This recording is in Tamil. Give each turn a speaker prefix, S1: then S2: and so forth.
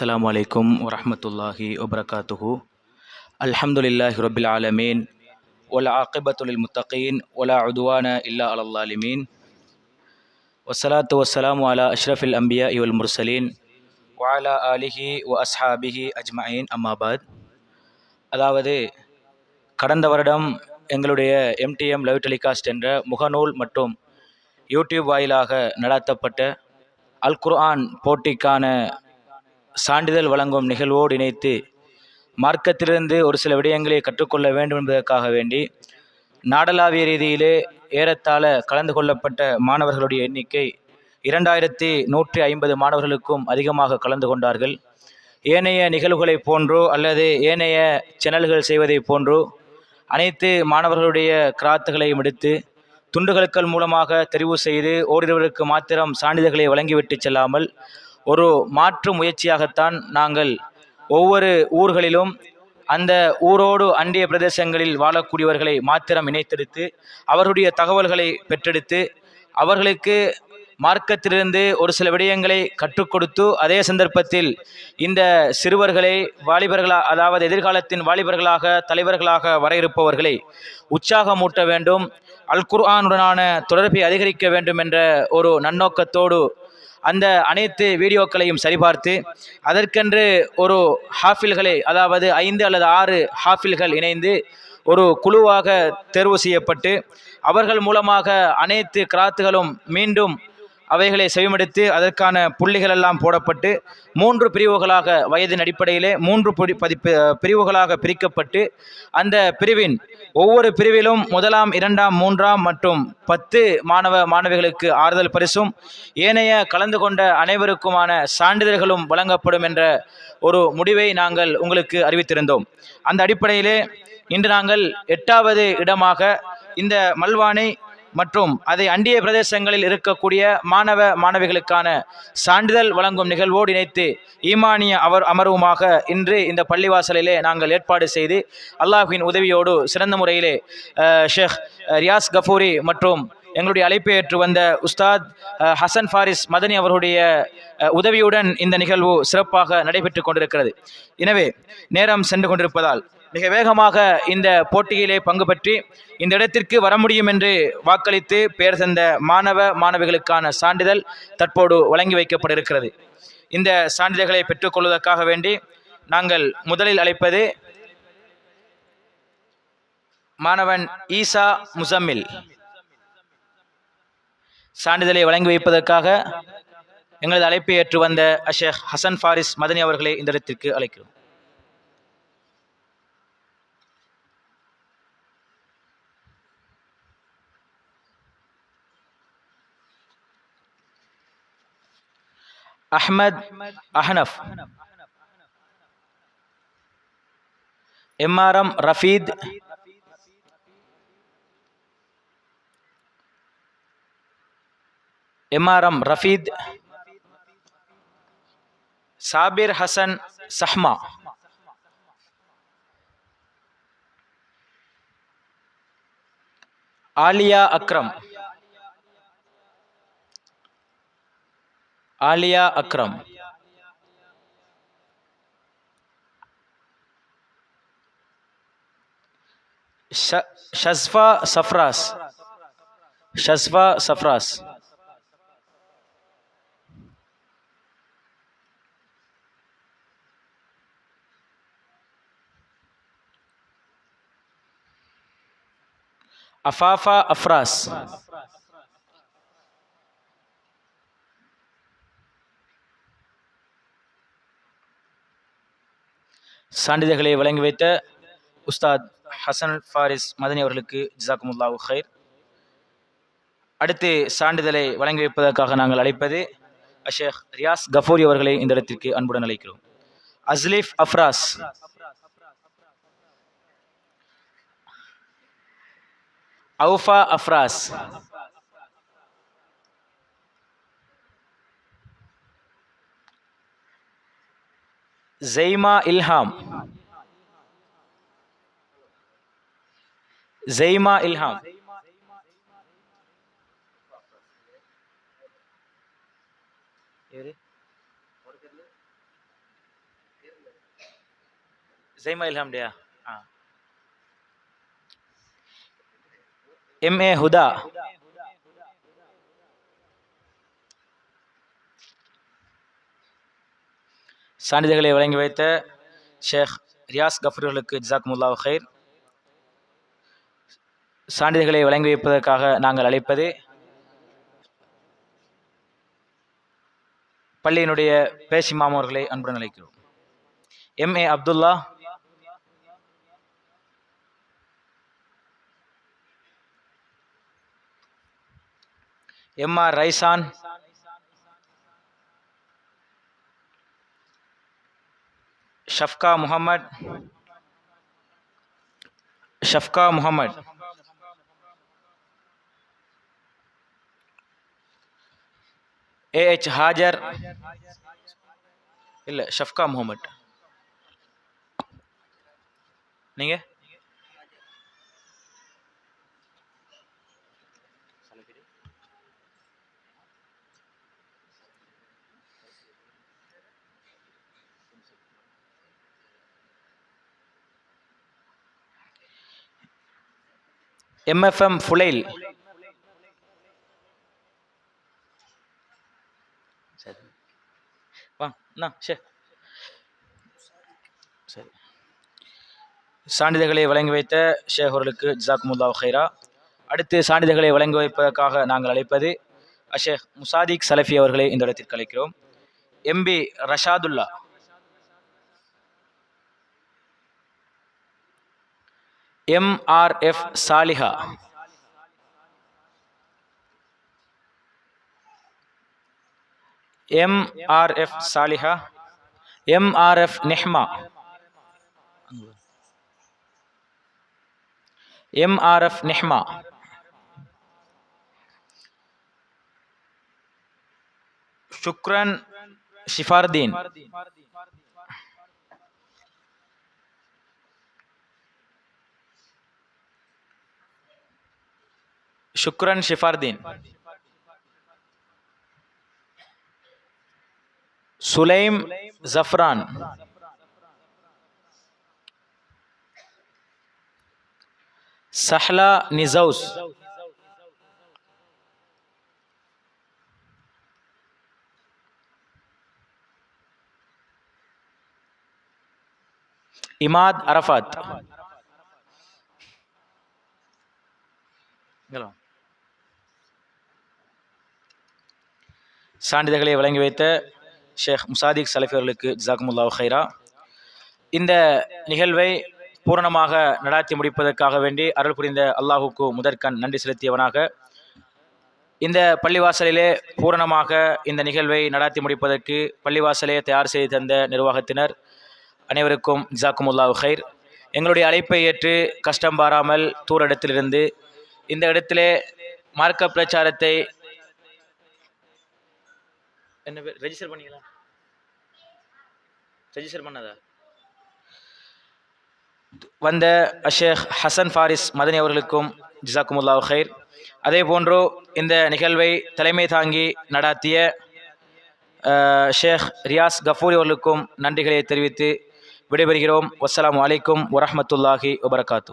S1: அஸ்லாம் வலைக்கும் வரமத்துல்லாஹி வபரகாத்துஹு அல்ஹம்துலில்லாஹி ஹிரபில் ஆலமீன் ஒலா ஆக்கிபத்துலில் முத்தகீன் ஒலா உதுவான இல்லா அலல்லாலிமீன் வசலாத்து வசலாம் அலா அஷ்ரஃபில் அம்பியா இவல் முர்சலீன் வாலா ஆலிஹி ஒ அஸ்ஹாபிஹி அஜ்மாயின் அம்மாபாத் அதாவது கடந்த வருடம் எங்களுடைய எம்டிஎம் லைவ் டெலிகாஸ்ட் என்ற முகநூல் மற்றும் யூடியூப் வாயிலாக நடாத்தப்பட்ட அல் குர்ஆன் போட்டிக்கான சான்றிதழ் வழங்கும் நிகழ்வோடு இணைத்து மார்க்கத்திலிருந்து ஒரு சில விடயங்களை கற்றுக்கொள்ள வேண்டும் என்பதற்காக வேண்டி நாடளாவிய ரீதியிலே ஏறத்தாழ கலந்து கொள்ளப்பட்ட மாணவர்களுடைய எண்ணிக்கை இரண்டாயிரத்தி நூற்றி ஐம்பது மாணவர்களுக்கும் அதிகமாக கலந்து கொண்டார்கள். ஏனைய நிகழ்வுகளை போன்றோ அல்லது ஏனைய சேனல்கள் செய்வதைப் போன்றோ அனைத்து மாணவர்களுடைய கிராத்துகளையும் எடுத்து துண்டுகளுக்கள் மூலமாக தெரிவு செய்து ஓரிருவருக்கு மாத்திரம் சான்றிதழ்களை வழங்கிவிட்டு செல்லாமல் ஒரு மாற்று முயற்சியாகத்தான் நாங்கள் ஒவ்வொரு ஊர்களிலும் அந்த ஊரோடு அண்டிய பிரதேசங்களில் வாழக்கூடியவர்களை மாத்திரம் இணைத்தெடுத்து அவர்களுடைய தகவல்களை பெற்றெடுத்து அவர்களுக்கு மார்க்கத்திலிருந்து ஒரு சில விடயங்களை கற்றுக் கொடுத்து அதே சந்தர்ப்பத்தில் இந்த சிறுவர்களை வாலிபர்களா அதாவது எதிர்காலத்தின் வாலிபர்களாக தலைவர்களாக வர இருப்பவர்களை உற்சாகமூட்ட வேண்டும் அல் குர்ஆனுடனான தொடர்பை அதிகரிக்க வேண்டும் என்ற ஒரு நன்னோக்கத்தோடு அந்த அனைத்து வீடியோக்களையும் சரிபார்த்து அதற்கென்று ஒரு ஹாஃபில்களை அதாவது ஐந்து அல்லது ஆறு ஹாஃபில்கள் இணைந்து ஒரு குழுவாக தேர்வு செய்யப்பட்டு அவர்கள் மூலமாக அனைத்து கிராத்துகளும் மீண்டும் அவைகளை செவிமடுத்து அதற்கான புள்ளிகள் எல்லாம் போடப்பட்டு மூன்று பிரிவுகளாக வயதின் அடிப்படையிலே மூன்று பிடி பதிப்பு பிரிவுகளாக பிரிக்கப்பட்டு அந்த பிரிவின் ஒவ்வொரு பிரிவிலும் முதலாம் இரண்டாம் மூன்றாம் மற்றும் பத்து மாணவ மாணவிகளுக்கு ஆறுதல் பரிசும் ஏனைய கலந்து கொண்ட அனைவருக்குமான சான்றிதழ்களும் வழங்கப்படும் என்ற ஒரு முடிவை நாங்கள் உங்களுக்கு அறிவித்திருந்தோம். அந்த அடிப்படையிலே இன்று நாங்கள் எட்டாவது இடமாக இந்த மல்வானை மற்றும் அதை அண்டிய பிரதேசங்களில் இருக்கக்கூடிய மாணவ மாணவிகளுக்கான சான்றிதழ் வழங்கும் நிகழ்வோடு இணைத்து ஈமானிய அவர் அமர்வுமாக இன்று இந்த பள்ளிவாசலிலே நாங்கள் ஏற்பாடு செய்து அல்லாஹின் உதவியோடு சிறந்த முறையிலே ஷேக் ரியாஸ் கஃபூரி மற்றும் எங்களுடைய அழைப்பை ஏற்று வந்த உஸ்தாத் ஹசன் ஃபாரிஸ் மதனி அவர்களுடைய உதவியுடன் இந்த நிகழ்வு சிறப்பாக நடைபெற்று கொண்டிருக்கிறது. எனவே நேரம் சென்று கொண்டிருப்பதால் மிக வேகமாக இந்த போட்டியிலே பங்கு பற்றி இந்த இடத்திற்கு வர முடியும் என்று வாக்களித்து பெயர் தந்த மாணவ மாணவிகளுக்கான சான்றிதழ் தற்போது வழங்கி வைக்கப்பட இருக்கிறது இந்த சான்றிதழ்களை பெற்றுக்கொள்வதற்காக வேண்டி நாங்கள் முதலில் அழைப்பது மாணவன் ஈசா முசம்மில். சான்றிதழை வழங்கி வைப்பதற்காக எங்களது அழைப்பை ஏற்று வந்த அஷேக் ஹசன் ஃபாரிஸ் மதனி அவர்களை இந்த இடத்திற்கு அழைக்கிறோம். أحمد أحنف. إمارم رفيد. إمارم رفيد. صابر حسن سحما. عليا أكرم. आलिया अकरम शजफा सफरास शजफा सफरास अफाफा अफरास சான்றிதழ்களை வழங்கி வைத்த உஸ்தாத் ஹசன் ஃபாரிஸ் மதனி அவர்களுக்கு ஜிசாக்குமுல்லா ஹைர் அடுத்து சான்றிதழை வழங்கி வைப்பதற்காக நாங்கள் அழைப்பது அஷேக் ரியாஸ் கஃபூரி அவர்களை இந்த இடத்திற்கு அன்புடன் அழைக்கிறோம். அஸ்லீஃப் அஃப்ராஸ். அவுஃபா அஃப்ராஸ். زيما إلهام. زيما إلهام. زيما إلهام ديا. إم إيه हुदा சான்றிதழ்களை வழங்கி வைத்த ஷேக் ரியாஸ் கஃபர்களுக்கு ஜாக்முல்லா ஹைர் சான்றிதழ்களை வழங்கி வைப்பதற்காக நாங்கள் அழைப்பது பள்ளியினுடைய பேசி மாமோர்களை அன்புடன் அழைக்கிறோம். M A Abdullah. M R Raisan. Shafka Mohammed Shafka Mohammed. A H Hajar इले शफका मोहम्मद। नहीं है? எம்எஃப்எம் ஃபுலைல் சரி. வா அண்ணா சரி சரி. சான்றிதழ்களை வழங்கி வைத்த ஷேக் ஜாக்முல்லா ஹைரா அடுத்து சான்றிதழ்களை வழங்கி வைப்பதற்காக நாங்கள் அழைப்பது அஷேக் முசாதிக் சலஃபி அவர்களை இந்த இடத்திற்கு அழைக்கிறோம். MP Rashadullah. M R F Salih M R F Salih M R F Nehma M R F Nehma शुक्रन Shifardeen شكرا شفار دين سليم زفران. سحلا نزوس. إماد عرفات. சான்றிதழ்களை வழங்கி வைத்த ஷேக் முசாதிக் சலஃபி அவர்களுக்கு ஜாக்முல்லா ஹைரா இந்த நிகழ்வை பூரணமாக நடாத்தி முடிப்பதற்காக வேண்டி அருள் புரிந்த அல்லாஹுக்கு முதற்கண் நன்றி செலுத்தியவனாக இந்த பள்ளிவாசலிலே பூரணமாக இந்த நிகழ்வை நடாத்தி முடிப்பதற்கு பள்ளிவாசலே தயார் செய்து தந்த நிர்வாகத்தினர் அனைவருக்கும் ஜாக்குமுல்லா ஹைர் எங்களுடைய அழைப்பை ஏற்று கஷ்டம் பாராமல் தூர இடத்திலிருந்து இந்த இடத்திலே மார்க்க பிரச்சாரத்தை என்ன பேர்? ரெஜிஸ்டர் பண்ணிக்கலாம் ரெஜிஸ்டர் பண்ணதா? வந்த அஷேக் ஹசன் ஃபாரிஸ் மதனி அவர்களுக்கும் ஜிசாக்குமுல்லா ஹைர் அதே போன்று இந்த நிகழ்வை தலைமை தாங்கி நடாத்திய ஷேக் ரியாஸ் கஃபூரி அவர்களுக்கும் நன்றிகளை தெரிவித்து விடைபெறுகிறோம். வசலாம் அலைக்கும் வரமத்துல்லாஹி வபரகாத்து